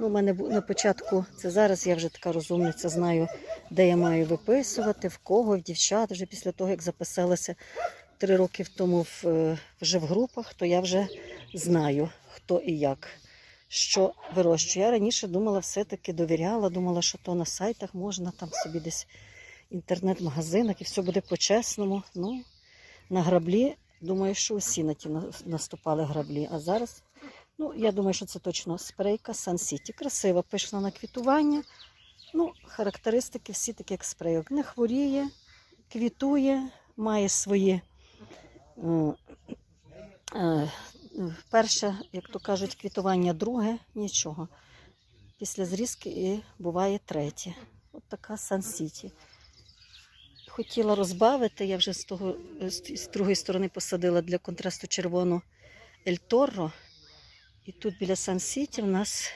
Ну, у мене на початку, це зараз я вже така розумниця, знаю, де я маю виписувати, в кого, в дівчат. Вже після того, як записалася три роки тому в, е, вже в групах, то я вже знаю, хто і як, що вирощує. Я раніше думала, все-таки довіряла, думала, що то на сайтах можна там собі десь інтернет-магазинах і все буде по-чесному. Ну, на граблі, думаю, що усі на ті наступали граблі. А зараз, ну, я думаю, що це точно спрейка Sun City. Красива, пишна на квітування. Ну, характеристики всі такі, як спрейок. Не хворіє, квітує, має свої. е, е, Перше, як то кажуть, квітування, друге нічого. Після зрізки і буває третє. От така City. Хотіла розбавити, я вже з, того, з другої сторони посадила для контрасту червону Ель Торро. І тут біля Сан Сіті в нас